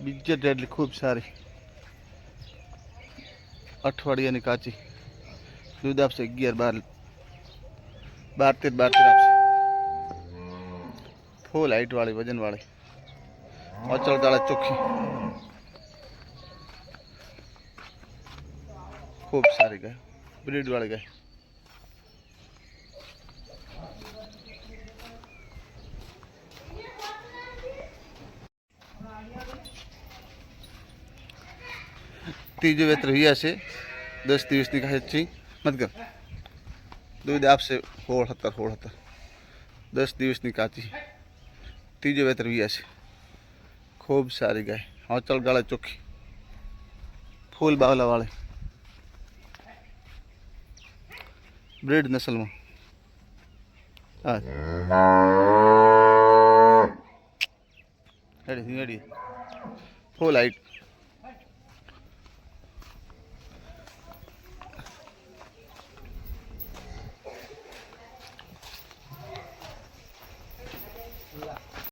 બીજેટ એટલી ખૂબ સારી અઠવાડિયાની કાચી દૂધ આપશે અગિયાર બાર બાર તેર બાર તેર આપશે ફૂલ હાઈટવાળી વજનવાળી અચળ દાળા ચોખ્ખી ખૂબ સારી ગાય બ્રીડવાળી ગાય ત્રીજો વેત્ર રહ્યા છે દસ દિવસની કાંઈ છે મત કર દૂધ આપશે સોળ સત્તર સોળ સત્તર દસ દિવસની કાચી ત્રીજો વેતર વ્યા છે ખૂબ સારી ગાય હોચલ ગાળે ચોખ્ખી ફૂલ બાવલાવાળી બ્રીડ નસલમાં હા હેડી હેડી ફૂલ હાઈટ